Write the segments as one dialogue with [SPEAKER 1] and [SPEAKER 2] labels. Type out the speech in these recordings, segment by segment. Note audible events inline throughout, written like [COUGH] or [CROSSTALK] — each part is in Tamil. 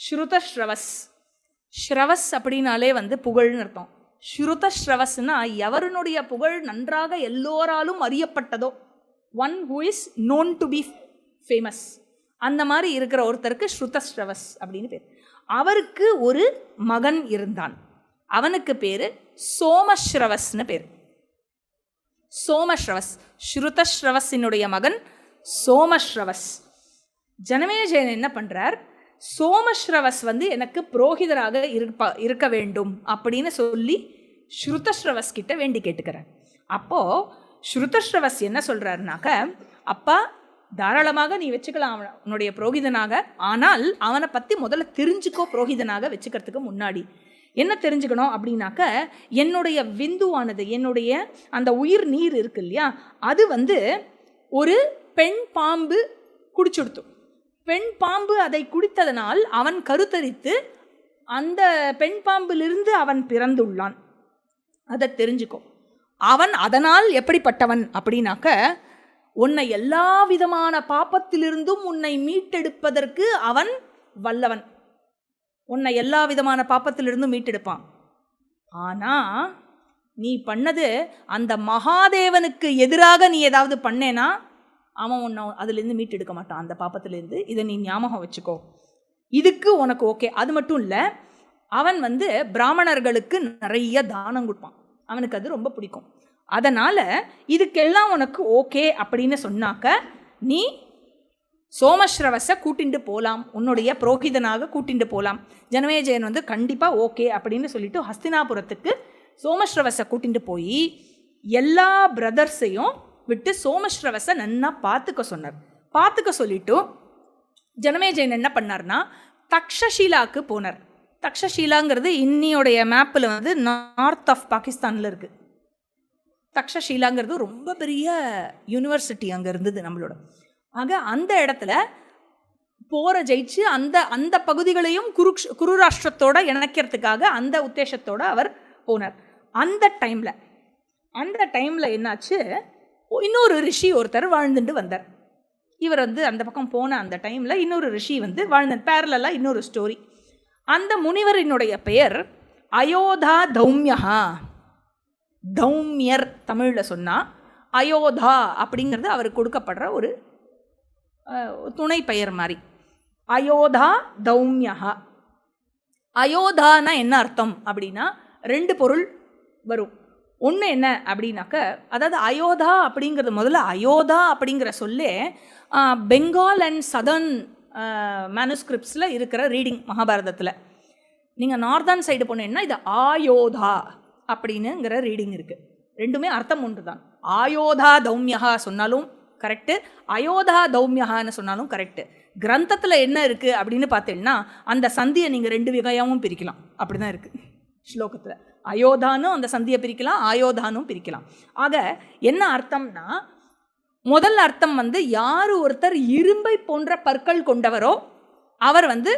[SPEAKER 1] ஸ்ருதஸ்ரவஸ். ஸ்ரவஸ் அப்படின்னாலே வந்து புகழ்னு அர்த்தம். ஸ்ருதஸ்ரவஸ்னா எவருனுடைய புகழ் நன்றாக எல்லோராலும் அறியப்பட்டதோ one who is known to be famous அந்த மாதிரி இருக்கிற ஒருத்தருக்கு ஸ்ருதஸ்ரவஸ் அப்படின்னு பேர். அவருக்கு ஒரு மகன் இருந்தான். அவனுக்கு பேர் சோமஸ்ரவஸ்னு பேர். சோமஸ்ரவஸ். ஸ்ருதஸ்ரவஸினுடைய மகன் சோமஸ்ரவஸ். ஜனமேஜயன் என்ன பண்ணுறார் சோமஸ்ரவஸ் வந்து எனக்கு புரோகிதராக இருப்பா இருக்க வேண்டும் அப்படின்னு சொல்லி ஸ்ருதஸ்ரவஸ் கிட்ட வேண்டி கேட்டுக்கிறார். அப்போது ஸ்ருதஸ்ரவஸ் என்ன சொல்கிறாருனாக்க அப்பா தாராளமாக நீ வச்சுக்கலாம் அவன- உன்னுடைய புரோகிதனாக. ஆனால் அவனை பற்றி முதல்ல தெரிஞ்சுக்கோ புரோகிதனாக வச்சுக்கிறதுக்கு முன்னாடி. என்ன தெரிஞ்சுக்கணும் அப்படின்னாக்க என்னுடைய விந்துவானது என்னுடைய அந்த உயிர் நீர் இருக்கு இல்லையா அது வந்து ஒரு பெண் பாம்பு குடிச்சுடுத்தும் பெண் பாம்பு அதை குடித்ததனால் அவன் கருத்தரித்து அந்த பெண் பாம்பிலிருந்து அவன் பிறந்துள்ளான். அதை தெரிஞ்சுக்கோ. அவன் அதனால் எப்படிப்பட்டவன் அப்படின்னாக்க உன்னை எல்லா விதமான பாப்பத்திலிருந்தும் உன்னை மீட்டெடுப்பதற்கு அவன் வல்லவன். உன்னை எல்லா விதமான பாப்பத்திலிருந்தும் மீட்டெடுப்பான். ஆனா நீ பண்ணது அந்த மகாதேவனுக்கு எதிராக நீ ஏதாவது பண்ணேனா அவன் உன்னை அதுலேருந்து மீட்டெடுக்க மாட்டான். அந்த பாப்பத்துலேருந்து இதை நீ ஞாபகம் வச்சுக்கோ. இதுக்கு உனக்கு ஓகே அது மட்டும் இல்லை அவன் வந்து பிராமணர்களுக்கு நிறைய தானம் கொடுப்பான். அவனுக்கு அது ரொம்ப பிடிக்கும். அதனால் இதுக்கெல்லாம் உனக்கு ஓகே அப்படின்னு சொன்னாக்க நீ சோமஸ்ரவஸை கூட்டிண்டு போகலாம் உன்னுடைய புரோகிதனாக கூட்டிண்டு போகலாம் ஜனமேஜயன் வந்து கண்டிப்பாக ஓகே அப்படின்னு சொல்லிட்டு ஹஸ்தினாபுரத்துக்கு சோமஸ்ரவஸை கூட்டிண்டு போய் எல்லா பிரதர்ஸையும் விட்டு சோமஸ்ரவசை நன்னா பார்த்துக்க சொன்னார். பார்த்துக்க சொல்லிட்டு ஜனமேஜயன் என்ன பண்ணார்னா தக்ஷஷீலாக்கு போனார். தக்ஷஷீலாங்கிறது இன்னியோடைய மேப்பில் வந்து நார்த் ஆஃப் பாகிஸ்தானில் இருக்குது தக்ஷஷீலாங்கிறது ரொம்ப பெரிய யூனிவர்சிட்டி அங்கே இருந்தது நம்மளோட. ஆக அந்த இடத்துல போரை ஜெயிச்சு அந்த அந்த பகுதிகளையும் குருக்ஷ் குருராஷ்டிரத்தோட இணைக்கிறதுக்காக அந்த உத்தேசத்தோடு அவர் போனார். அந்த டைமில் அந்த டைமில் என்னாச்சு? இன்னொரு ரிஷி ஒருத்தர் வாழ்ந்துட்டு வந்தார். இவர் வந்து அந்த பக்கம் போன அந்த டைமில் இன்னொரு ரிஷி வந்து வாழ்ந்த பேரலாக இன்னொரு ஸ்டோரி அந்த முனிவரினுடைய பெயர் அயோதா தௌம்யஹா. தௌம்யர் தமிழில் சொன்னால் அயோதா அப்படிங்கிறது அவருக்கு கொடுக்கப்படுற ஒரு துணை பெயர் மாதிரி. அயோதா தௌம்யஹா. அயோதானா என்ன அர்த்தம் அப்படின்னா ரெண்டு பொருள் வரும். ஒன்று என்ன அப்படின்னாக்க அதாவது அயோதா அப்படிங்கிறது முதல்ல அயோதா அப்படிங்கிற சொல்லே பெங்கால் அண்ட் சதர்ன் மேனுஸ்கிரிப்ட்ஸில் இருக்கிற ரீடிங் மகாபாரதத்தில். நீங்கள் நார்தர்ன் சைடு போனீங்கன்னா இது ஆயோதா அப்படின்னுங்கிற ரீடிங் இருக்குது ரெண்டுமே அர்த்தம் ஒன்று தான் ஆயோதா தௌம்யஹா சொன்னாலும் கரெக்டு அயோதா தௌம்யஹான்னு சொன்னாலும் கரெக்டு கிரந்தத்தில் என்ன இருக்குது அப்படின்னு பார்த்தீங்கன்னா அந்த சந்தியை நீங்கள் ரெண்டு வகையாகவும் பிரிக்கலாம். அப்படி தான் இருக்குது ஸ்லோகத்தில். அயோதானும் அந்த சந்தியை பிரிக்கலாம் ஆயோதானும் பிரிக்கலாம். ஆக என்ன அர்த்தம்னா முதல் அர்த்தம் வந்து யார் ஒருத்தர் இரும்பை போன்ற பற்கள் கொண்டவரோ அவர் வந்து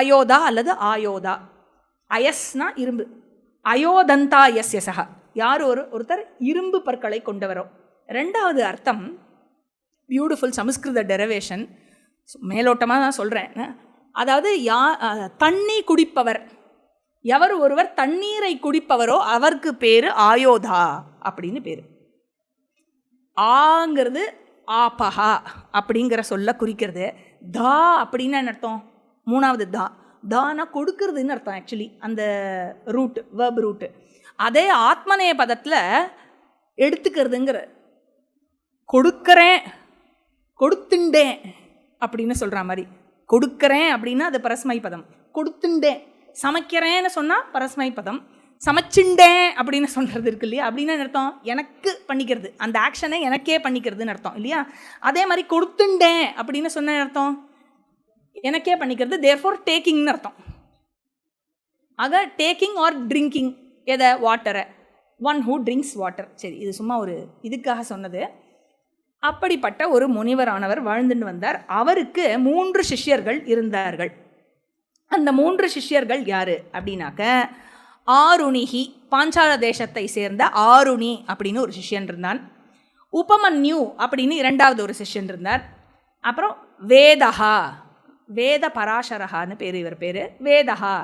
[SPEAKER 1] அயோதா அல்லது ஆயோதா. அயஸ்னா இரும்பு. அயோதந்தா எஸ் எசகா யார் ஒரு ஒருத்தர் இரும்பு பற்களை கொண்டவரோ. ரெண்டாவது அர்த்தம் பியூட்டிஃபுல் சமஸ்கிருத டெரவேஷன் மேலோட்டமாக தான் சொல்கிறேன் அதாவது யா தண்ணி குடிப்பவர். எவர் ஒருவர் தண்ணீரை குடிப்பவரோ அவருக்கு பேர் ஆயோதா அப்படின்னு பேர். ஆங்கிறது ஆபஹா அப்படிங்கிற சொல்ல குறிக்கிறது. தா அப்படின்னு என்ன அர்த்தம்? மூணாவது தா. தானா கொடுக்கறதுன்னு அர்த்தம் ஆக்சுவலி அந்த ரூட் வேர்ப் ரூட்டு அதே ஆத்மநேய பதத்தில் எடுத்துக்கிறதுங்கிற கொடுக்கறேன் கொடுத்துண்டேன் அப்படின்னு சொல்கிற மாதிரி. கொடுக்கறேன் அப்படின்னா அது பரஸ்மை பதம். கொடுத்துண்டேன். சமைக்கிறேன்னு சொன்னால் பரஸ்மை பதம். சமைச்சுண்டேன் அப்படின்னு சொல்கிறது இருக்கு இல்லையா? அப்படின்னு அர்த்தம்? எனக்கு பண்ணிக்கிறது. அந்த ஆக்ஷனை எனக்கே பண்ணிக்கிறதுன்னு அர்த்தம் இல்லையா? அதே மாதிரி கொடுத்துண்டேன் அப்படின்னு சொன்ன அர்த்தம்? எனக்கே பண்ணிக்கிறது தேர்ஃபார் டேக்கிங்னு அர்த்தம். ஆக டேக்கிங் ஆர் ட்ரிங்கிங் எதை? வாட்டரை ஒன் ஹூ ட்ரிங்க்ஸ் வாட்டர் சரி இது சும்மா ஒரு இதுக்காக சொன்னது. அப்படிப்பட்ட ஒரு முனிவரானவர் வாழ்ந்துட்டு வந்தார். அவருக்கு மூன்று சிஷ்யர்கள் இருந்தார்கள். அந்த மூன்று சிஷ்யர்கள் யாரு அப்படின்னாக்க ஆருணிகி பாஞ்சால தேசத்தை சேர்ந்த ஆருணி அப்படின்னு ஒரு சிஷ்யன் இருந்தான். உபமன்யு அப்படின்னு இரண்டாவது ஒரு சிஷ்யன் இருந்தார். அப்புறம் வேதஹா வேத பராசரஹான்னு பேர் இவர் பேர். வேதஹா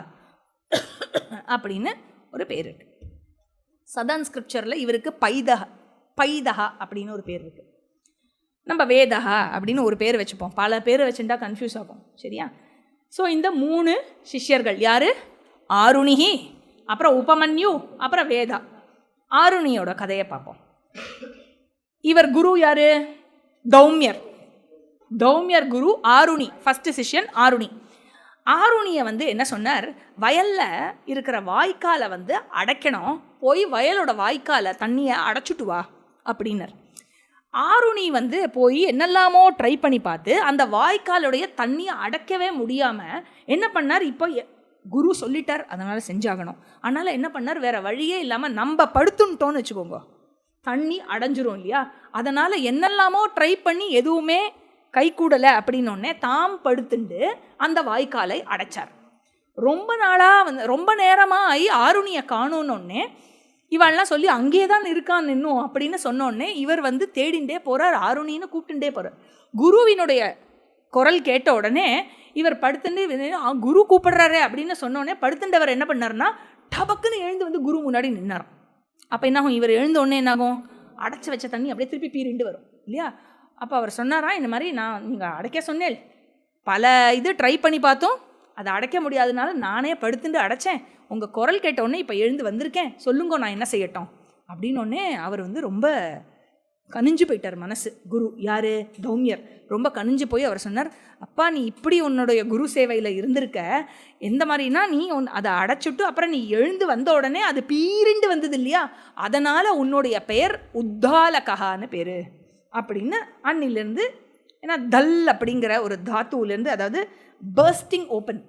[SPEAKER 1] அப்படின்னு ஒரு பேர் இருக்கு. சதன் ஸ்கிரிப்சரில் இவருக்கு பைதஹ பைதஹா அப்படின்னு ஒரு பேர் இருக்குது நம்ம வேதஹா அப்படின்னு ஒரு பேர் வச்சுப்போம். பல பேர் வச்சுட்டா கன்ஃபியூஸ் ஆகும். சரியா? ஸோ இந்த மூணு சிஷ்யர்கள் யார்? ஆருணிகி அப்புறம் உபமன்யு அப்புறம் வேதா. ஆருணியோட கதையை பார்ப்போம். இவர் குரு யார்? தௌமியர் தௌமியர் குரு ஆருணி ஃபஸ்ட்டு சிஷ்யன் ஆருணி. ஆருணியை வந்து என்ன சொன்னார்? வயலில் இருக்கிற வாய்க்காலை வந்து அடைக்கணும். போய் வயலோட வாய்க்காலை தண்ணியை அடைச்சிட்டு வா அப்படின்னார். ஆருணி வந்து போய் என்னெல்லாமோ ட்ரை பண்ணி பார்த்து அந்த வாய்க்காலுடைய தண்ணியை அடைக்கவே முடியாமல் என்ன பண்ணார்? இப்போ எ- குரு சொல்லிட்டார் அதனால் செஞ்சாகணும். அதனால் என்ன பண்ணார்? வேறு வழியே இல்லாமல் நம்ம படுத்துட்டோன்னு வச்சுக்கோங்க. தண்ணி அடைஞ்சிரும் இல்லையா? அதனால் என்னெல்லாமோ ட்ரை பண்ணி எதுவுமே கை கூடலை தாம் படுத்துண்டு அந்த வாய்க்காலை அடைச்சார். ரொம்ப நாளாக வந்து ரொம்ப நேரமாக ஆகி ஆருணியை காணோன்னொன்னே இவெல்லாம் சொல்லி அங்கேயே தான் இருக்கான் இன்னும் அப்படின்னு சொன்னோடனே இவர் வந்து தேடிண்டே போகிறார் ஆருணின்னு கூப்பிட்டுட்டே போகிறார் குருவினுடைய குரல் கேட்ட உடனே இவர் படுத்துட்டு குரு கூப்பிடுறாரு அப்படின்னு சொன்னோடனே படுத்துண்டவர் என்ன பண்ணார்னா டபக்குன்னு எழுந்து வந்து குரு முன்னாடி நின்னாராம். அப்போ என்னாகும்? இவர் எழுந்த உடனே என்னாகும்? அடைச்சி வச்ச தண்ணி அப்படியே திருப்பி பீரிண்டு வரும் இல்லையா? அப்போ அவர் சொன்னாரா இந்த மாதிரி நான் நீங்கள் அடைக்க சொன்னேன். பல இது ட்ரை பண்ணி பார்த்தோம். அதை அடைக்க முடியாதனால நானே படுத்துட்டு அடைச்சேன். உங்கள் குரல் கேட்ட இப்போ எழுந்து வந்திருக்கேன். சொல்லுங்க நான் என்ன செய்யட்டும்? அப்படின்னோடனே அவர் வந்து ரொம்ப கனிஞ்சு போயிட்டார் மனசு. குரு யார்? தௌமியர். ரொம்ப கனிஞ்சு போய் அவர் சொன்னார் அப்பா நீ இப்படி உன்னுடைய குரு சேவையில் இருந்திருக்க. எந்த மாதிரினா நீ உன் அதை அடைச்சிட்டு அப்புறம் நீ எழுந்து வந்த உடனே அது பீரிண்டு வந்தது இல்லையா? அதனால் உன்னுடைய பெயர் உத்தாலகஹான்னு பேர். அப்படின்னு அன்னிலேருந்து ஏன்னா தல் அப்படிங்கிற ஒரு தாத்துவிலேருந்து அதாவது பர்ஸ்டிங் ஓப்பன்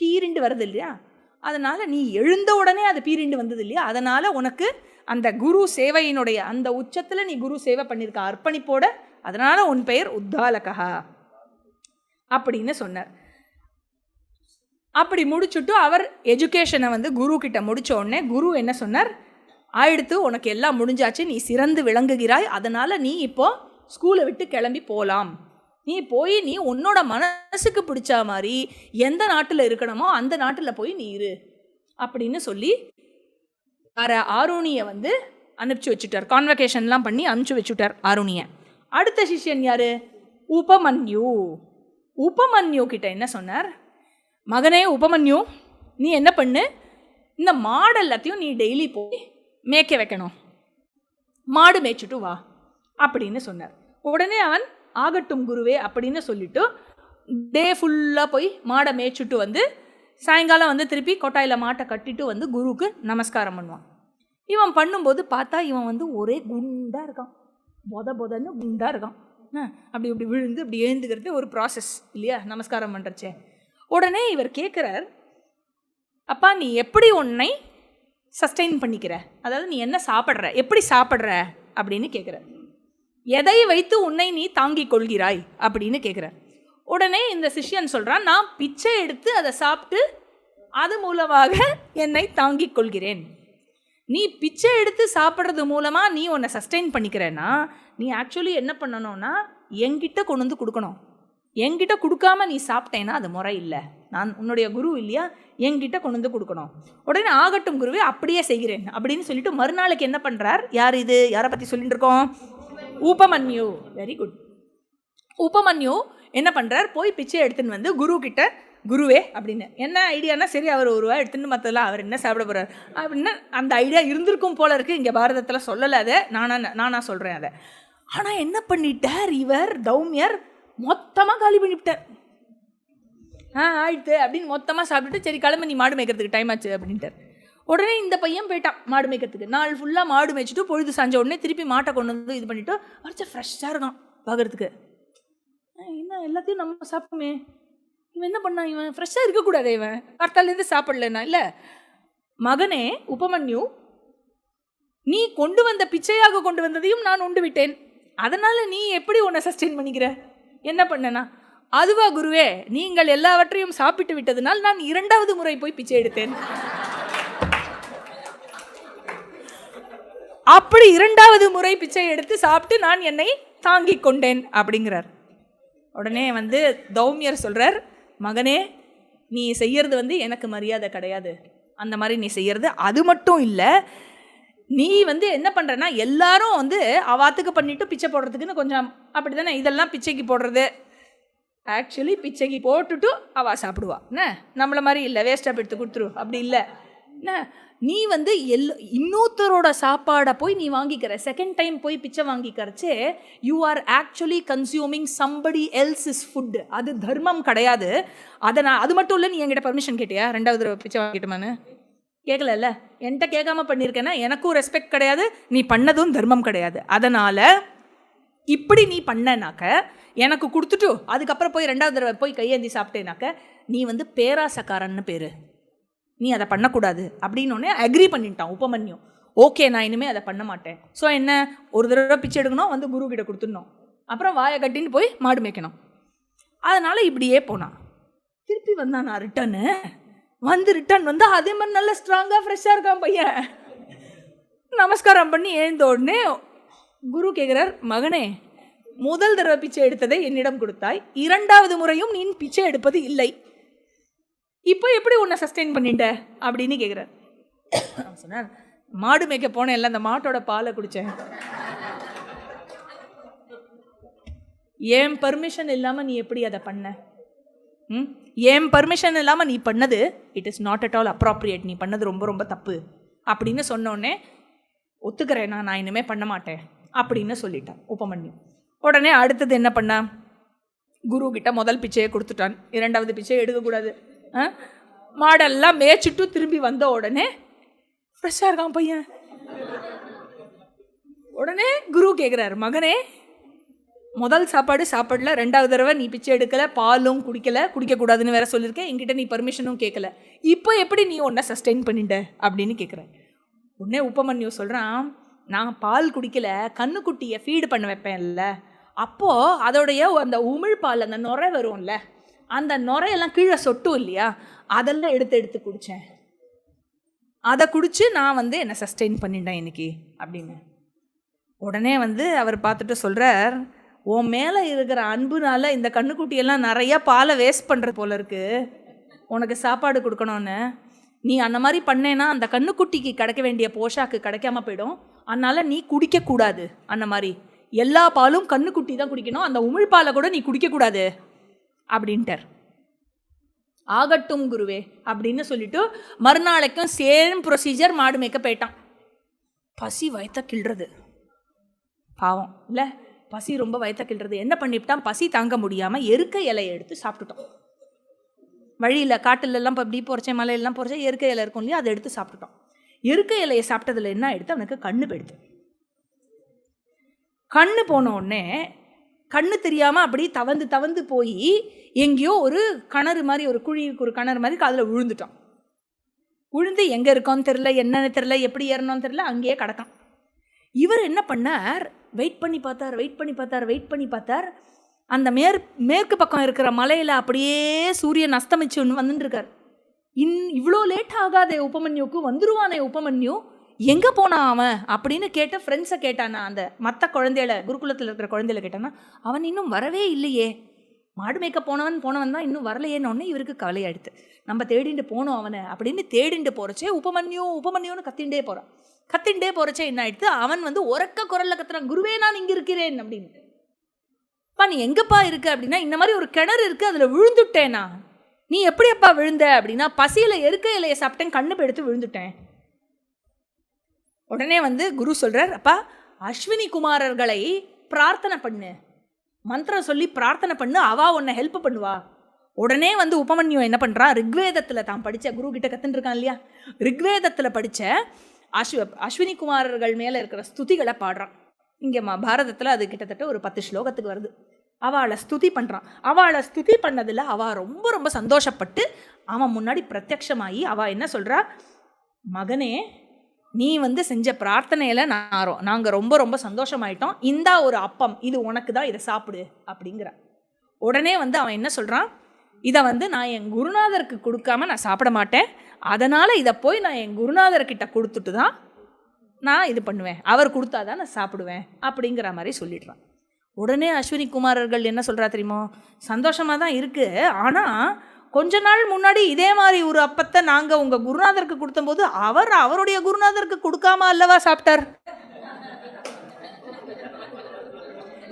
[SPEAKER 1] பீரிண்டு வருது இல்லையா? அதனால் நீ எழுந்த உடனே அது பீரிண்டு வந்தது இல்லையா? அதனால் உனக்கு அந்த குரு சேவையினுடைய அந்த உச்சத்தில் நீ குரு சேவை பண்ணியிருக்க அர்ப்பணிப்போட அதனால் உன் பெயர் உத்தாலகா அப்படின்னு சொன்னார். அப்படி முடிச்சுட்டு அவர் எஜுகேஷனை வந்து குரு கிட்ட முடிச்ச உடனே குரு என்ன சொன்னார்? ஆயிடுத்து உனக்கு எல்லாம் முடிஞ்சாச்சு நீ சிறந்து விளங்குகிறாய். அதனால் நீ இப்போது ஸ்கூலை விட்டு கிளம்பி போகலாம் நீ போய் நீ உன்னோட மனசுக்கு பிடிச்ச மாதிரி எந்த நாட்டில் இருக்கணுமோ அந்த நாட்டில் போய் நீ இரு அப்படின்னு சொல்லி வர ஆருணியை வந்து அனுப்பிச்சு வச்சுட்டார். கான்வகேஷன்லாம் பண்ணி அனுப்பிச்சு வச்சுட்டார் ஆருணியை. அடுத்த சிஷ்யன் யார்? உபமன்யு. உபமன்யு கிட்ட என்ன சொன்னார்? மகனே உபமன்யு நீ என்ன பண்ணு? இந்த மாடு எல்லாத்தையும் நீ டெய்லி போய் மேய்க்க வைக்கணும். மாடு மேய்ச்சிட்டு வா அப்படின்னு சொன்னார். உடனே அவன் ஆகட்டும் குருவே அப்படின்னு சொல்லிட்டு டே ஃபுல்லாக போய் மாடை மேய்ச்சிட்டு வந்து சாயங்காலம் வந்து திருப்பி கொட்டாயில் மாட்டை கட்டிட்டு வந்து குருவுக்கு நமஸ்காரம் பண்ணுவான். இவன் பண்ணும்போது பார்த்தா இவன் வந்து ஒரே குண்டாக இருக்கான். பொத பொதன்னு குண்டாக இருக்கான். அப்படி இப்படி விழுந்து இப்படி எழுந்துக்கிறது ஒரு ப்ராசஸ் இல்லையா? நமஸ்காரம் பண்ணுறச்சே உடனே இவர் கேட்குறார் அப்பா நீ எப்படி உன்னை சஸ்டெயின் பண்ணிக்கிற? அதாவது நீ என்ன சாப்பிட்ற? எப்படி சாப்பிட்ற? அப்படின்னு கேட்குற எதை வைத்து உன்னை நீ தாங்கிக் கொள்கிறாய்? அப்படின்னு கேட்குற உடனே இந்த சிஷ்யன் சொல்கிறான் நான் பிச்சை எடுத்து அதை சாப்பிட்டு அது மூலமாக என்னை தாங்கிக் கொள்கிறேன். நீ பிச்சை எடுத்து சாப்பிட்றது மூலமாக நீ உன்னை சஸ்டெயின் பண்ணிக்கிறேன்னா நீ ஆக்சுவலி என்ன பண்ணணும்னா என்கிட்ட கொண்டு வந்து கொடுக்கணும். என்கிட்ட கொடுக்காம நீ சாப்பிட்டேன்னா அது முறை இல்லை. நான் உன்னுடைய குரு இல்லையா? என்கிட்ட கொண்டு வந்து கொடுக்கணும். உடனே ஆகட்டும் குருவே அப்படியே செய்கிறேன். அப்படின்னு சொல்லிட்டு மறுநாளைக்கு என்ன பண்ணுறார் யார் இது? யாரை பற்றி சொல்லிட்டு இருக்கோம்? உபமன்யு வெரி குட் உபமன்யு என்ன பண்ணுறார் போய் பிச்சை எடுத்துன்னு வந்து குரு கிட்ட குருவே அப்படின்னு. என்ன ஐடியானா சரி அவர் ஒரு ரூபா எடுத்துன்னு மற்றதெல்லாம் அவர் என்ன சாப்பிட போகிறார் அப்படின்னா அந்த ஐடியா இருந்திருக்கும் போல இருக்குது இங்கே பாரதத்தில் சொல்லலை அதை. நானா நானா சொல்கிறேன் அதை. ஆனால் என்ன பண்ணிட்டார் இவர்? தௌமியர் மொத்தமாக காலி பண்ணிவிட்டார். ஆ ஆயிடுத்து அப்படின்னு மொத்தமாக சாப்பிட்டுட்டு சரி கிளம்பி நீ மாடு மேய்க்கிறதுக்கு டைம் ஆச்சு அப்படின்ட்டார். உடனே இந்த பையன் போயிட்டான் மாடு மேய்க்கிறதுக்கு. நாள் ஃபுல்லாக மாடு மேய்ச்சிட்டு பொழுது சாஞ்ச உடனே திருப்பி மாட்டை கொண்டு வந்து இது பண்ணிவிட்டு வரைச்சா ஃப்ரெஷ்ஷாக இருக்கான் பார்க்குறதுக்கு என்ன எல்லாத்தையும் நம்ம சாப்பிடுமே இவன் என்ன பண்ணான் இவன்? ஃப்ரெஷ்ஷாக இருக்கக்கூடாது இவன். அடுத்தாலேருந்து சாப்பிடலன்னா இல்லை? மகனே உபமன்யு நீ கொண்டு வந்த பிச்சையாக கொண்டு வந்ததையும் நான் உண்டு விட்டேன். அதனால் நீ எப்படி உன்னை சஸ்டெயின் பண்ணிக்கிற? என்ன பண்ணனா? அதுவா குருவே நீங்கள் எல்லாவற்றையும் சாப்பிட்டு விட்டதனால் நான் இரண்டாவது முறை போய் பிச்சை எடுத்தேன். அப்படி இரண்டாவது முறை பிச்சை எடுத்து சாப்பிட்டு நான் என்னை தாங்கிக் கொண்டேன் அப்படிங்கிறார். உடனே வந்து தௌமியர் சொல்கிறார் மகனே நீ செய்யறது வந்து எனக்கு மரியாதை கிடையாது. அந்த மாதிரி நீ செய்யறது அது மட்டும் இல்லை. நீ வந்து என்ன பண்ணுறன்னா எல்லாரும் வந்து அவாத்துக்கு பண்ணிட்டு பிச்சை போடுறதுக்குன்னு கொஞ்சம் அப்படி தானே இதெல்லாம் பிச்சைக்கு போடுறது. ஆக்சுவலி பிச்சைக்கு போட்டுட்டு அவள் சாப்பிடுவா. என்ன? நம்மளை மாதிரி இல்லை வேஸ்ட்டாக எடுத்து கொடுத்துரு. அப்படி இல்லை. என்ன? நீ வந்து எல் இன்னொருத்தரோட சாப்பாடை போய் நீ வாங்கிக்கிற. செகண்ட் டைம் போய் பிச்சை வாங்கிக்கிறச்சே you are actually consuming somebody else is food அது தர்மம் கிடையாது. அதை நான் அது மட்டும் இல்லை நீ என்கிட்ட பர்மிஷன் கேட்டியா? ரெண்டாவது தடவை பிச்சை வாங்கிட்டுமான்னு? கேட்கலல்ல என்கிட்ட கேட்காம பண்ணியிருக்கேன்னா எனக்கும் ரெஸ்பெக்ட் கிடையாது. நீ பண்ணதும் தர்மம் கிடையாது. அதனால் இப்படி நீ பண்ணனாக்க எனக்கு கொடுத்துட்டு அதுக்கப்புறம் போய் ரெண்டாவது தடவை போய் கையேந்தி சாப்பிட்டேனாக்க நீ வந்து பேராசக்காரன்னு பேர். நீ அதை பண்ணக்கூடாது அப்படின்னோடனே அக்ரி பண்ணிட்டான் உபமன்யம் ஓகே நான் இனிமேல் அதை பண்ண மாட்டேன். ஸோ என்ன? ஒரு தடவை பிச்சை எடுக்கணும் வந்து குரு கிட்ட கொடுத்துடணும். அப்புறம் வாயை கட்டின்னு போய் மாடு மேய்க்கணும். அதனால் இப்படியே போனான். திருப்பி வந்தான் நான் ரிட்டர்னு வந்து ரிட்டர்ன் வந்து அதே மாதிரி நல்ல ஸ்ட்ராங்காக ஃப்ரெஷ்ஷாக இருக்கான் பையன். நமஸ்காரம் பண்ணி எழுந்த உடனே குரு கேட்குறார் மகனே முதல் தடவை பிச்சை எடுத்ததை என்னிடம் கொடுத்தாய். இரண்டாவது முறையும் நீ பிச்சை எடுப்பது இல்லை. இப்போ எப்படி உன்னை சஸ்டெயின் பண்ணிட்ட? அப்படின்னு கேட்குறார் சொன்னார் மாடு மேய்க்க போனேன் இல்லை அந்த மாட்டோட பாலை குடித்தேன் ஏன் பர்மிஷன் இல்லாமல் நீ எப்படி அதை பண்ண? ம் ஏன் பர்மிஷன் இல்லாமல் நீ பண்ணது it is not at all appropriate நீ பண்ணது ரொம்ப ரொம்ப தப்பு. அப்படின்னு சொன்னோடனே ஒத்துக்கிறேன் நான் நான் இனிமேல் பண்ண மாட்டேன். அப்படின்னு சொல்லிட்டான் உபமன்யு உடனே அடுத்தது என்ன பண்ண? குரு கிட்ட முதல் பிச்சையை கொடுத்துட்டான். இரண்டாவது பிச்சையை எடுக்கக்கூடாது. மாடெல்லாம் மேய்ச்சிட்டு திரும்பி வந்த உடனே ஃப்ரெஷ்ஷாக இருக்கான் பையன். உடனே குரு கேட்குறாரு மகனே முதல் சாப்பாடு சாப்பிடல ரெண்டாவது தடவை நீ பிச்சை எடுக்கல பாலும் குடிக்கல குடிக்கக்கூடாதுன்னு வேற சொல்லியிருக்கேன். என்கிட்ட நீ பர்மிஷனும் கேட்கல இப்போ எப்படி நீ ஒன்றை சஸ்டெயின் பண்ணிட்ட? அப்படின்னு கேட்குறேன் உடனே உப்பமன்யு சொல்கிறான் நான் பால் குடிக்கல கண்ணுக்குட்டியை ஃபீடு பண்ண வைப்பேன்ல. அப்போது அதோடைய அந்த உமிழ் பால் அந்த நுரை வரும்ல அந்த நுரையெல்லாம் கீழே சொட்டும் இல்லையா? அதெல்லாம் எடுத்து எடுத்து குடித்தேன் அதை குடித்து நான் வந்து என்னை சஸ்டெயின் பண்ணிட்டேன் இன்னைக்கு அப்படின்னு. உடனே வந்து அவர் பார்த்துட்டு சொல்கிறார் உன் மேலே இருக்கிற அன்புனால இந்த கண்ணுக்குட்டியெல்லாம் நிறையா பாலை வேஸ்ட் பண்ணுறது போல இருக்கு. உனக்கு சாப்பாடு கொடுக்கணும்னு. நீ அந்த மாதிரி பண்ணேன்னா அந்த கண்ணுக்குட்டிக்கு கிடைக்க வேண்டிய போஷாக்கு கிடைக்காம போயிடும். அதனால் நீ குடிக்கக்கூடாது. அந்த மாதிரி. எல்லா பாலும் கண்ணுக்குட்டி தான் குடிக்கணும். அந்த உமிழ் பாலை கூட நீ குடிக்கக்கூடாது. அப்படின்ட்டார். ஆகட்டும் குருவே அப்படின்னு சொல்லிட்டு மறுநாளைக்கும் சேம் ப்ரொசீஜர் மாடு மேய்க்க போயிட்டான். பசி வயத்த கிள்றது. பாவம் இல்லை? பசி ரொம்ப வயத்த கிள்றது. என்ன பண்ணிவிட்டான்? பசி தாங்க முடியாமல் எருக்க இலையை எடுத்து சாப்பிட்டுட்டோம் வழியில் காட்டிலெல்லாம் இப்போ இப்படி போகிறச்சேன் மலையெல்லாம் போகிறச்சேன் எருக்க இலை இருக்கும் இல்லையா அதை எடுத்து சாப்பிட்டுட்டோம் எருக்க இலையை சாப்பிட்டதுல என்ன எடுத்து அவனுக்கு கண்ணு போயிடுது கண்ணு போன உடனே கண்ணு தெரியாமல் அப்படி தவந்து தவந்து போய் எங்கேயோ ஒரு கிணறு மாதிரி ஒரு குழிக்கு ஒரு கிணறு மாதிரி காதில் விழுந்துட்டான். விழுந்து எங்கே இருக்கோன்னு தெரில என்னன்னு தெரில எப்படி ஏறணும்னு தெரில அங்கேயே கிடக்கான். இவர் என்ன பண்ணார்? வெயிட் பண்ணி பார்த்தார் வெயிட் பண்ணி பார்த்தார் வெயிட் பண்ணி பார்த்தார். அந்த மேற் மேற்கு பக்கம் இருக்கிற மலையில் அப்படியே சூரியன் அஸ்தமிச்சு ஒன்று இன் இவ்வளோ லேட் ஆகாதே உபமன்யுக்கு வந்துருவானே உபமன்யு. எங்கே போனான் அவன்? அப்படின்னு கேட்டு ஃப்ரெண்ட்ஸை கேட்டானா அந்த மற்ற குழந்தைகள குருகுலத்தில் இருக்கிற குழந்தையில கேட்டானா அவன் இன்னும் வரவே இல்லையே. மாடு மேய்க்க போனவன் போனவன் தான் இன்னும் வரலையேன்னு இவருக்கு கவலையாயிடுது. நம்ம தேடிண்டு போனோம் அவனை. அப்படின்னு தேடிண்டு போகிறச்சே உபமன்யோ உபமன்யோன்னு கத்திண்டே போகிறான் கத்திண்டே போகிறச்சே என்ன ஆயிடுது? அவன் வந்து உறக்க குரல்ல கத்துறான். குருவே நான் இங்கே இருக்கிறேன். அப்படின்னு அப்பா நீ எங்கப்பா இருக்க? அப்படின்னா இந்த மாதிரி ஒரு கிணறு இருக்குது அதில் விழுந்துட்டேனா நீ எப்படியப்பா விழுந்த? அப்படின்னா பசியில் எருக்க இலையை சாப்பிட்டேன் கண்ணு எடுத்து விழுந்துட்டேன். உடனே வந்து குரு சொல்கிறார் அப்பா அஸ்வினி குமாரர்களை பிரார்த்தனை பண்ணு. மந்திரம் சொல்லி பிரார்த்தனை பண்ணு அவா உன்னை ஹெல்ப் பண்ணுவா. உடனே வந்து உபமன்யு என்ன பண்ணுறான் ரிக்வேதத்தில் தான் படித்த குரு கிட்ட கத்துன்னு இருக்கான் இல்லையா? ரிக்வேதத்தில் படித்த அஸ்வ அஸ்வினி குமாரர்கள் மேலே இருக்கிற ஸ்துதிகளை பாடுறான். இங்கே பாரதத்தில் அது கிட்டத்தட்ட ஒரு பத்து ஸ்லோகத்துக்கு வருது. அவளை ஸ்துதி பண்ணுறான் அவளை ஸ்துதி பண்ணதில் அவள் ரொம்ப ரொம்ப சந்தோஷப்பட்டு அவன் முன்னாடி பிரத்யக்ஷமாகி அவள் என்ன சொல்கிறா மகனே நீ வந்து செஞ்ச பிரார்த்தனையில் நாரோ நாங்கள் ரொம்ப ரொம்ப சந்தோஷமாயிட்டோம். இந்தா ஒரு அப்பம். இது உனக்கு தான் இதை சாப்பிடு. அப்படிங்கிற. உடனே வந்து அவன் என்ன சொல்கிறான் இதை வந்து நான் என் குருநாதருக்கு கொடுக்காம நான் சாப்பிட மாட்டேன். அதனால் இதை போய் நான் என் குருநாதர்கிட்ட கொடுத்துட்டு தான் நான் இது பண்ணுவேன். அவர் கொடுத்தாதான் நான் சாப்பிடுவேன். அப்படிங்கிற மாதிரி சொல்லிடுறான். உடனே அஸ்வினி குமாரர்கள் என்ன சொல்கிறா தெரியுமோ? சந்தோஷமாக தான் இருக்குது ஆனால் கொஞ்ச நாள் முன்னாடி இதே மாதிரி ஒரு அப்பத்தை நாங்கள் உங்கள் குருநாதருக்கு கொடுத்தம்போது அவர் அவருடைய குருநாதருக்கு கொடுக்காம அல்லவா சாப்பிட்டார்?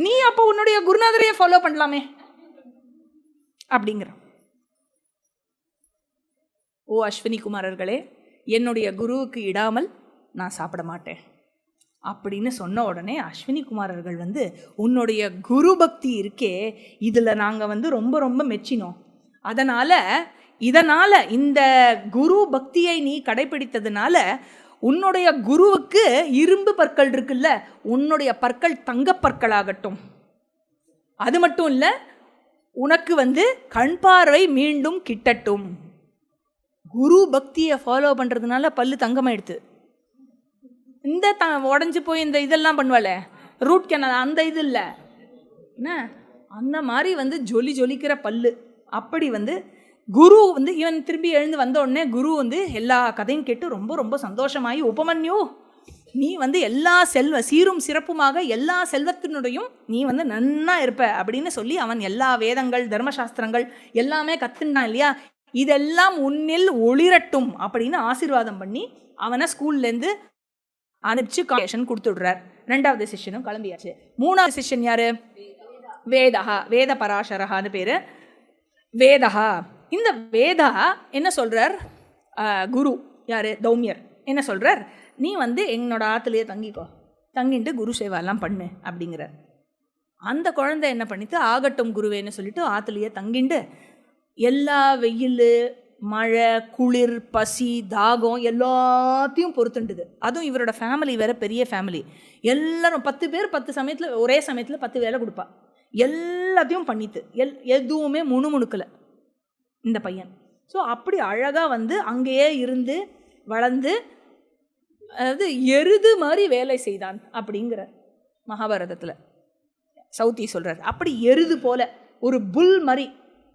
[SPEAKER 1] நீ அப்போ உன்னுடைய குருநாதரையே ஃபாலோ பண்ணலாமே அப்படிங்கிற. ஓ அஸ்வினி குமாரர்களே என்னுடைய குருவுக்கு இடாமல் நான் சாப்பிட மாட்டேன். அப்படின்னு சொன்ன உடனே அஸ்வினி குமாரர்கள் வந்து உன்னுடைய குரு பக்தி இருக்கே இதில் நாங்கள் வந்து ரொம்ப ரொம்ப மெச்சினோம். அதனால் இதனால் இந்த குரு பக்தியை நீ கடைபிடித்ததுனால உன்னுடைய குருவுக்கு இரும்பு பற்கள் இருக்குல்ல உன்னுடைய பற்கள் தங்கப்பற்களாகட்டும் அது மட்டும் இல்லை உனக்கு வந்து கண் பார்வை மீண்டும் கிட்டட்டும். குரு பக்தியை ஃபாலோ பண்ணுறதுனால பல்லு தங்கமாயிடுது இந்த த உடஞ்சி போய் இந்த இதெல்லாம் பண்ணுவாளே ரூட் கேனல் அந்த இது இல்லை. என்ன? அந்த மாதிரி வந்து ஜொலி ஜொலிக்கிற பல்லு. அப்படி வந்து குரு வந்து இவன் திரும்பி எழுந்து வந்த உடனே குரு வந்து எல்லா கதையும் கேட்டு ரொம்ப ரொம்ப சந்தோஷமாயி உபமன்யு நீ வந்து எல்லா செல்வ சீரும் சிறப்புமாக எல்லா செல்வத்தினுடையும் நீ வந்து நன்னா இருப்ப அப்படின்னு சொல்லி அவன் எல்லா வேதங்கள் தர்மசாஸ்திரங்கள் எல்லாமே கத்துனான் இல்லையா? இதெல்லாம் உன்னில் ஒளிரட்டும் அப்படின்னு ஆசீர்வாதம் பண்ணி அவனை ஸ்கூல்லேருந்து அனுப்பிச்சு காலேஷன் கொடுத்துடுறார். ரெண்டாவது சிஷ்யனும் கிளம்பியாச்சு. மூணாவது சிஷ்யன் யாரு? வேதஹா வேத. பராசரகான்னு பேர். வேதா. இந்த வேதா என்ன சொல்கிறார் குரு. யார்? தௌமியர். என்ன சொல்கிறார் நீ வந்து என்னோட ஆற்றுலையே தங்கிக்கோ. தங்கிட்டு குரு சேவாலாம் பண்ணு அப்படிங்கிறார். அந்த குழந்தை என்ன பண்ணிட்டு ஆகட்டும் குருவேன்னு சொல்லிட்டு ஆற்றுலையே தங்கிண்டு எல்லா வெயில் மழை குளிர் பசி தாகம் எல்லாத்தையும் பொறுத்துண்டுது. அதுவும் இவரோட ஃபேமிலி வேற பெரிய ஃபேமிலி எல்லாரும் பத்து பேர் பத்து சமயத்தில் ஒரே சமயத்தில் பத்து வேலை கொடுப்பா. எல்லாத்தையும் பண்ணித்து எல் எதுவுமே முணுமுணுக்கலை இந்த பையன். ஸோ அப்படி அழகாக வந்து அங்கேயே இருந்து வளர்ந்து அதாவது எருது மாதிரி வேலை செய்தான் அப்படிங்கிற மகாபாரதத்தில். சவுத்தி சொல்கிறார் அப்படி எருது போல ஒரு புல் மாதிரி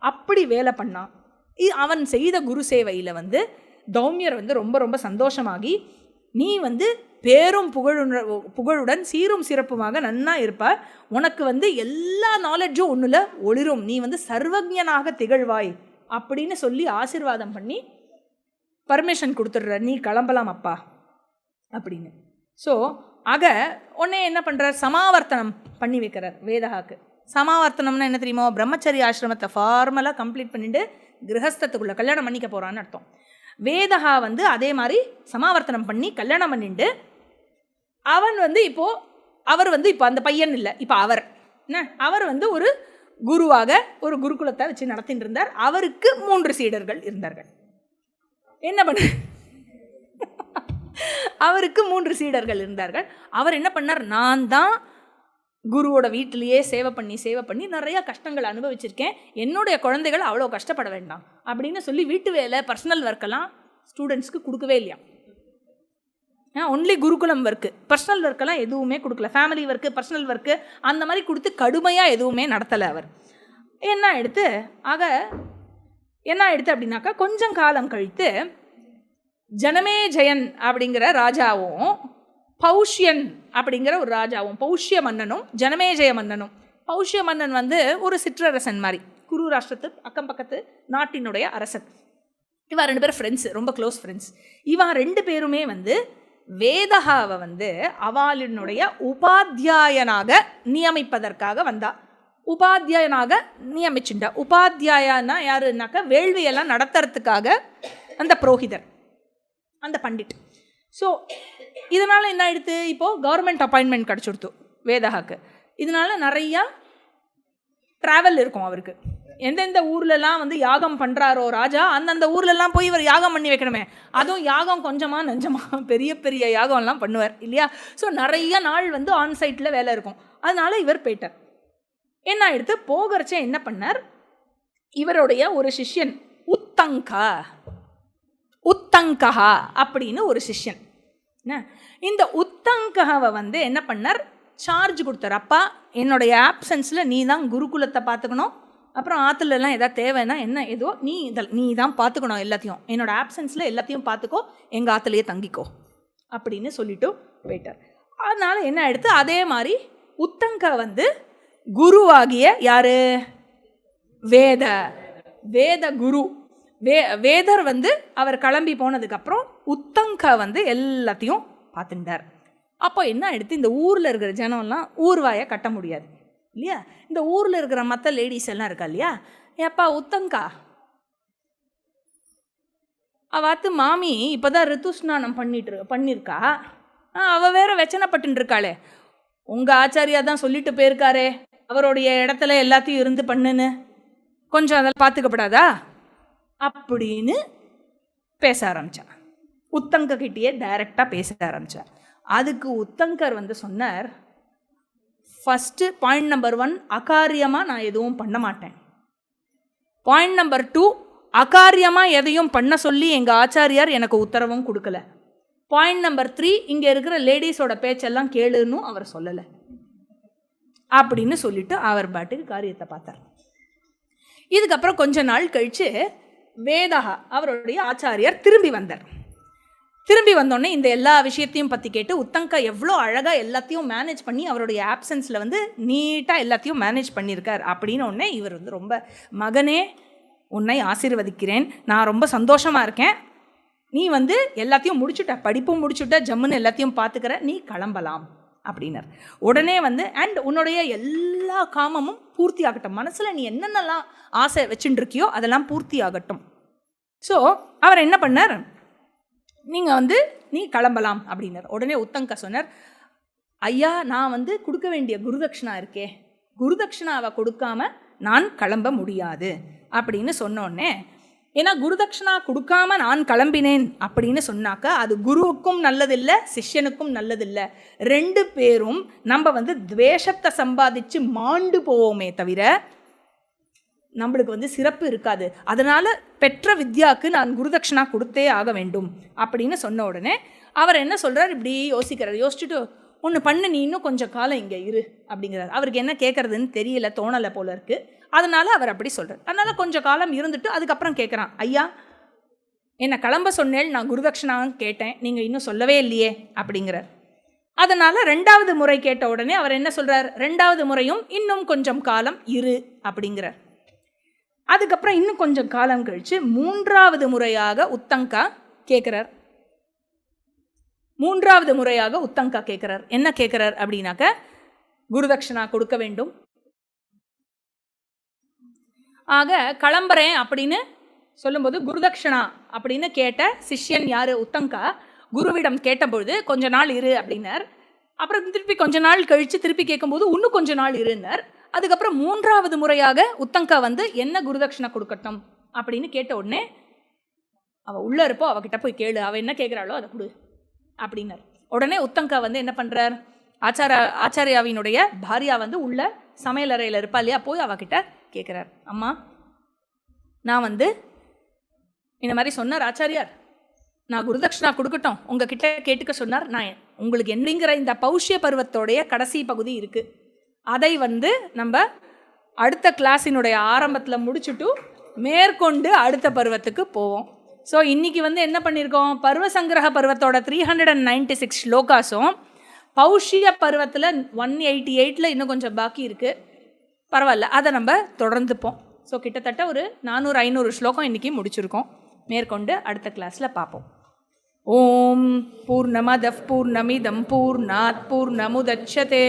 [SPEAKER 1] அப்படி வேலை பண்ணான் இ- அவன் செய்த குரு சேவையில் வந்து தௌமியர் வந்து ரொம்ப ரொம்ப சந்தோஷமாகி நீ வந்து பேரும் புகழுன புகழுடன் சீரும் சிறப்புமாக நன்னா இருப்பார். உனக்கு வந்து எல்லா நாலேஜும் ஒன்றுல ஒளிரும். நீ வந்து சர்வஜனாக திகழ்வாய் அப்படின்னு சொல்லி ஆசீர்வாதம் பண்ணி பர்மிஷன் கொடுத்துட்ற நீ கிளம்பலாம் அப்பா அப்படின்னு. ஸோ ஆக உடனே என்ன பண்ணுறார் சமாவர்த்தனம் பண்ணி வைக்கிறார் வேதகாக்கு சமாவர்த்தனம்னா என்ன தெரியுமோ? பிரம்மச்சரிய ஆசிரமத்தை ஃபார்மலாக கம்ப்ளீட் பண்ணிட்டு கிரகஸ்தத்துக்குள்ளே கல்யாணம் பண்ணிக்க போகிறான்னு அர்த்தம். வேதகா வந்து அதே மாதிரி சமாவர்த்தனம் பண்ணி கல்யாணம் பண்ணிட்டு அவன் வந்து இப்போது அவர் வந்து இப்போ அந்த பையன் இல்லை இப்போ அவர். என்ன? அவர் வந்து ஒரு குருவாக ஒரு குருகுலத்தை வச்சு நடத்திட்டு இருந்தார் அவருக்கு மூன்று சீடர்கள் இருந்தார்கள். என்ன பண்ண? அவருக்கு மூன்று சீடர்கள் இருந்தார்கள். அவர் என்ன பண்ணார்? நான் தான் குருவோட வீட்டிலேயே சேவை பண்ணி சேவை பண்ணி நிறையா கஷ்டங்கள் அனுபவிச்சிருக்கேன். என்னுடைய குழந்தைகள் அவ்வளோ கஷ்டப்பட வேண்டாம் அப்படின்னு சொல்லி வீட்டு வேலை பர்சனல் ஒர்க்கெல்லாம் ஸ்டூடெண்ட்ஸ்க்கு கொடுக்கவே இல்லையா ஒன்லி குருகுலம் ஒர்க்கு பர்சனல் ஒர்க்கெல்லாம் எதுவுமே கொடுக்கல. ஃபேமிலி ஒர்க்கு பர்சனல் ஒர்க்கு அந்த மாதிரி கொடுத்து கடுமையாக எதுவுமே நடத்தலை அவர். என்ன எடுத்து ஆக என்ன எடுத்து அப்படின்னாக்கா கொஞ்சம் காலம் கழித்து ஜனமே ஜெயன் அப்படிங்கிற ராஜாவும் பௌஷ்யன் அப்படிங்கிற ஒரு ராஜாவும் பௌஷ்ய மன்னனும் ஜனமேஜய மன்னனும். பௌஷ்ய மன்னன் வந்து ஒரு சிற்றரசன் மாதிரி குரு ராஷ்டிரத்து அக்கம் பக்கத்து நாட்டினுடைய அரசன். இவன் ரெண்டு பேரும் ஃப்ரெண்ட்ஸ் ரொம்ப க்ளோஸ் ஃப்ரெண்ட்ஸ் இவன் ரெண்டு பேருமே வந்து வேதகாவை வந்து அவாலினுடைய உபாத்தியாயனாக நியமிப்பதற்காக வந்தா. உபாத்தியாயனாக நியமிச்சுண்டா உபாத்தியாயனா யாருன்னாக்கா வேள்வியெல்லாம் நடத்துறதுக்காக அந்த புரோகிதர் அந்த பண்டிட். ஸோ இதனால் என்ன ஆயிடுத்து இப்போது கவர்மெண்ட் அப்பாயின்மெண்ட் கிடச்சிடுத்து வேதகாக்கு. இதனால நிறையா ட்ராவல் இருக்கும் அவருக்கு. எந்தெந்த ஊர்லலாம் வந்து யாகம் பண்ணுறாரோ ராஜா அந்தந்த ஊர்லலாம் போய் இவர் யாகம் பண்ணி வைக்கணுமே. அதுவும் யாகம் கொஞ்சமாக நஞ்சமாக [LAUGHS] பெரிய பெரிய யாகம்லாம் பண்ணுவார் இல்லையா? ஸோ நிறைய நாள் வந்து ஆன் சைட்டில் வேலை இருக்கும். அதனால இவர் போயிட்டார். என்ன ஆயிடுத்து? போகிறச்ச என்ன பண்ணார்? இவருடைய ஒரு சிஷ்யன் உத்தங்கா. உத்தங்கஹா அப்படின்னு ஒரு சிஷ்யன். என்ன? இந்த உத்தங்கஹாவை வந்து என்ன பண்ணார்? சார்ஜ் கொடுத்தார். அப்பா என்னுடைய ஆப்சன்ஸில் நீ தான் குருகுலத்தை பார்த்துக்கணும். அப்புறம் ஆற்றுலலாம் எதாவது தேவைன்னா என்ன ஏதோ நீ இதில் நீ தான் பார்த்துக்கணும் எல்லாத்தையும். என்னோட ஆப்சன்ஸில் எல்லாத்தையும் பார்த்துக்கோ எங்கள் ஆற்றுலையே தங்கிக்கோ. அப்படின்னு சொல்லிட்டு போயிட்டார். அதனால் என்ன எடுத்து அதே மாதிரி உத்தங்கா வந்து குருவாகிய யார்? வேத வேத குரு. வே வேதர் வந்து அவர் கிளம்பி போனதுக்கப்புறம் உத்தங்கா வந்து எல்லாத்தையும் பார்த்துட்டார் அப்போ என்ன எடுத்து இந்த ஊரில் இருக்கிற ஜனம்லாம் ஊர்வாயை கட்ட முடியாது. இல்லையா? இந்த ஊரில் இருக்கிற மற்ற லேடிஸ் எல்லாம் இருக்கா இல்லையா? ஏப்பா உத்தங்கா அவாத்து மாமி இப்போ தான் ரித்து ஸ்நானம் பண்ணிட்டு பண்ணியிருக்கா ஆ அவள் வேற வெச்சனைப்பட்டு இருக்காளே. உங்கள் ஆச்சாரியா தான் சொல்லிட்டு போயிருக்காரே. அவருடைய இடத்துல எல்லாத்தையும் இருந்து பண்ணுன்னு. கொஞ்சம் அதெல்லாம் பார்த்துக்கப்படாதா அப்படின்னு பேச ஆரம்பித்தான் உத்தங்க கிட்டேயே டைரெக்டாக பேச ஆரம்பித்தார் அதுக்கு உத்தங்கர் வந்து சொன்னார் ஃபஸ்ட்டு பாயிண்ட் நம்பர் ஒன் அகாரியமாக நான் எதுவும் பண்ண மாட்டேன். பாயிண்ட் நம்பர் டூ அகாரியமாக எதையும் பண்ண சொல்லி எங்கள் ஆச்சாரியார் எனக்கு உத்தரவும் கொடுக்கல. பாயிண்ட் நம்பர் த்ரீ இங்கே இருக்கிற லேடிஸோட பேச்செல்லாம் கேளுன்னு அவர் சொல்லலை. அப்படின்னு சொல்லிட்டு அவர் பாட்டுக்கு காரியத்தை பார்த்தார். இதுக்கப்புறம் கொஞ்ச நாள் கழித்து வேதா அவருடைய ஆச்சாரியார் திரும்பி வந்தார். திரும்பி வந்தோடனே இந்த எல்லா விஷயத்தையும் பற்றி கேட்டு உத்தங்கா எவ்வளோ அழகாக எல்லாத்தையும் மேனேஜ் பண்ணி அவருடைய ஆப்சன்ஸில் வந்து நீட்டாக எல்லாத்தையும் மேனேஜ் பண்ணியிருக்கார். அப்படின்னு உடனே இவர் வந்து ரொம்ப மகனே உன்னை ஆசீர்வதிக்கிறேன். நான் ரொம்ப சந்தோஷமாக இருக்கேன். நீ வந்து எல்லாத்தையும் முடிச்சுட்ட படிப்பும் முடிச்சுட்ட ஜம்முன்னு எல்லாத்தையும் பார்த்துக்கிற நீ கிளம்பலாம். அப்படின்னார். உடனே வந்து அண்ட் உன்னுடைய எல்லா காமமும் பூர்த்தி ஆகட்டும். மனசில் நீ என்னென்னலாம் ஆசை வச்சுட்டுருக்கியோ அதெல்லாம் பூர்த்தி ஆகட்டும். ஸோ அவர் என்ன பண்ணார்? நீங்கள் வந்து நீ கிளம்பலாம் அப்படின்னார். உடனே உத்தங்கா சொன்னார் ஐயா நான் வந்து கொடுக்க வேண்டிய குருதட்சிணா இருக்கே. குருதட்சிணாவை கொடுக்காம நான் கிளம்ப முடியாது. அப்படின்னு சொன்னோடனே ஏன்னா குருதட்சிணா கொடுக்காம நான் கிளம்பினேன். அப்படின்னு சொன்னாக்கா அது குருவுக்கும் நல்லதில்லை சிஷ்யனுக்கும் நல்லதில்லை. ரெண்டு பேரும் நம்ம வந்து துவேஷத்தை சம்பாதிச்சு மாண்டு போவோமே தவிர நம்மளுக்கு வந்து சிறப்பு இருக்காது. அதனால் பெற்ற வித்யாவுக்கு நான் குருதட்சிணா கொடுத்தே ஆக வேண்டும் அப்படின்னு சொன்ன உடனே அவர் என்ன சொல்கிறார் இப்படி யோசிக்கிறார். யோசிச்சுட்டு ஒன்று பண்ணு நீ இன்னும் கொஞ்சம் காலம் இங்கே இரு அப்படிங்கிறார். அவருக்கு என்ன கேட்குறதுன்னு தெரியல தோணலை போல இருக்குது அதனால் அவர் அப்படி சொல்கிறார் அதனால் கொஞ்சம் காலம் இருந்துட்டு அதுக்கப்புறம் கேட்குறான் ஐயா என்னை கிளம்ப சொன்னேன் நான் குருதட்சிணான்னு கேட்டேன். நீங்கள் இன்னும் சொல்லவே இல்லையே அப்படிங்கிறார். அதனால் ரெண்டாவது முறை கேட்ட உடனே அவர் என்ன சொல்கிறார் ரெண்டாவது முறையும் இன்னும் கொஞ்சம் காலம் இரு அப்படிங்கிறார். அதுக்கப்புறம் இன்னும் கொஞ்சம் காலம் கழித்து மூன்றாவது முறையாக உத்தங்கா கேட்குறார் மூன்றாவது முறையாக உத்தங்கா கேட்குறார் என்ன கேட்குறார் அப்படின்னாக்க குருதட்சிணா கொடுக்க வேண்டும். ஆக கிளம்புறேன் அப்படின்னு சொல்லும்போது குருதட்சிணா அப்படின்னு கேட்ட சிஷ்யன் யார்? உத்தங்கா. குருவிடம் கேட்டபொழுது கொஞ்ச நாள் இரு அப்படின்னார். அப்புறம் திருப்பி கொஞ்ச நாள் கழித்து திருப்பி கேட்கும்போது இன்னும் கொஞ்ச நாள் இருந்தார் அதுக்கப்புறம் மூன்றாவது முறையாக உத்தங்கா வந்து என்ன குருதட்சிணை கொடுக்கட்டும் அப்படின்னு கேட்ட உடனே அவள் உள்ளே இருப்போ அவகிட்ட போய் கேளு. அவள் என்ன கேட்குறாளோ அதை கொடு அப்படின்னார். உடனே உத்தங்கா வந்து என்ன பண்ணுறார் ஆச்சார ஆச்சாரியாவினுடைய பாரியா வந்து உள்ள சமையலறையில் இருப்பா இல்லையா போய் அவகிட்ட கேட்குறார் அம்மா நான் வந்து இந்த மாதிரி சொன்னார் ஆச்சாரியார். நான் குருதட்சிணா கொடுக்கட்டும். உங்ககிட்ட கேட்டுக்க சொன்னார். நான் உங்களுக்கு என்னங்கிற இந்த பௌஷ்ய பருவத்தோடைய கடைசி பகுதி இருக்குது அதை வந்து நம்ம அடுத்த கிளாஸினுடைய ஆரம்பத்தில் முடிச்சுட்டு மேற்கொண்டு அடுத்த பருவத்துக்கு போவோம். ஸோ இன்றைக்கி வந்து என்ன பண்ணியிருக்கோம் பருவ சங்கிரக பருவத்தோட three hundred and ninety six ஸ்லோகாஸும் பௌஷிய பருவத்தில் ஒன் எயிட்டி எயிட்டில் இன்னும் கொஞ்சம் பாக்கி இருக்குது பரவாயில்ல அதை நம்ம தொடர்ந்துப்போம். ஸோ கிட்டத்தட்ட ஒரு நானூறு ஐநூறு ஸ்லோகம் இன்றைக்கி முடிச்சிருக்கோம். மேற்கொண்டு அடுத்த கிளாஸில் பார்ப்போம் ஓம் பூர்ணமத பூர்ணமிதம் பூர்ணாத் பூர்ணமுதட்சதே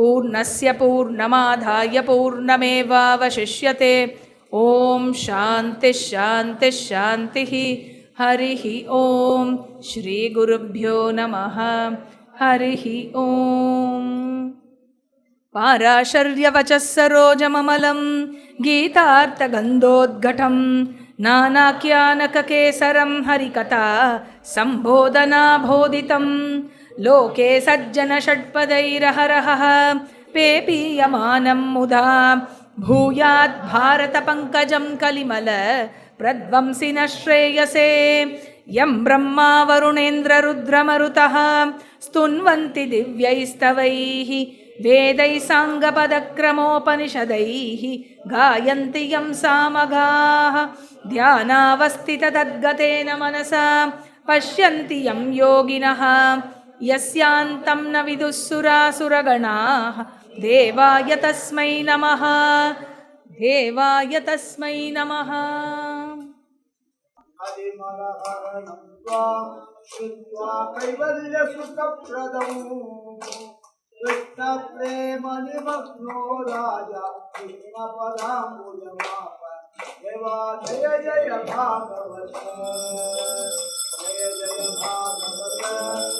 [SPEAKER 1] पूर्णस्य पूर्णमाधाय पूर्णमेवावशिष्यते। ॐ शान्तिश्शान्तिश्शान्तिः हरिः ॐ। श्रीगुरुभ्यो नमः। हरिः ॐ। पाराशर्यवचः सरोजममलं गीतार्थगन्धोद्घटं, नानाख्यानककेसरं हरिकथा सम्बोधनाभोदितम् लोके सज्जनषट्पदैरहरहः पेपीयमानं मुदा। भूयात् भारतपङ्कजं कलिमल प्रध्वंसि न श्रेयसे। यं ब्रह्मा वरुणेन्द्ररुद्रमरुतः स्तुन्वन्ति दिव्यैस्तवैः। वेदैः साङ्गपदक्रमोपनिषदैः गायन्ति यं सामगाः। ध्यानावस्थिततद्गतेन मनसा पश्यन्ति यं योगिनः यस्यान्तं न विदुःसुरासुरगणाः देवाय तस्मै नमः देवाय तस्मै नमः
[SPEAKER 2] हरिमलहरणं त्वां श्रुत्वा कैवल्यसुखप्रदम् कृष्णप्रेमनिमग्नो राजा कृष्णपदाम्बुजमाप देवा जय जय भागवत जय जय भागवत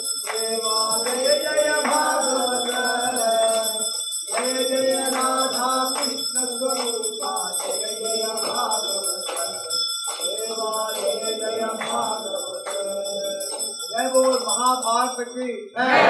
[SPEAKER 2] महाभारत की